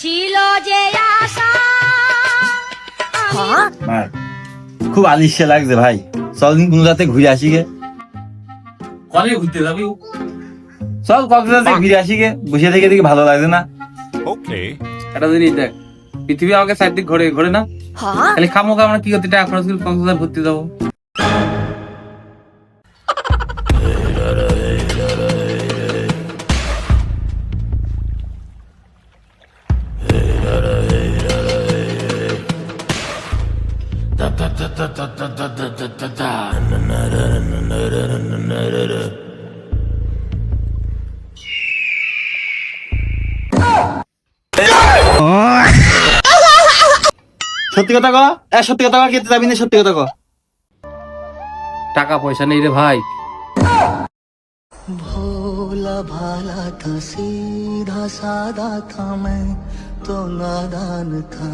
ছিল যে আশা মার খুব আলিশে লাগছে ভাই। চল দিন কোনো রাতে ঘুরে আসি গে। কলে ঘুরতে যাবি? চল কক্সবাজারে ঘুরে আসি গে। বসে থেকে দেখি ভালো লাগছে না। Okay. একটা জিনিস দেখ পৃথিবী আমাকে সাইড চারদিক ঘোরে ঘোরে না? খালি খামো আমরা কি করতে টাকা খরচ করে কক্সবাজার ঘুরতে যাব। সত্যি কথা কো এ সত্যি কথা কো খেতে যাবি না সত্যি কথা কো টাকা পয়সা নেই রে ভাই भोला भाला था सीधा सादा था मैं तो नादान था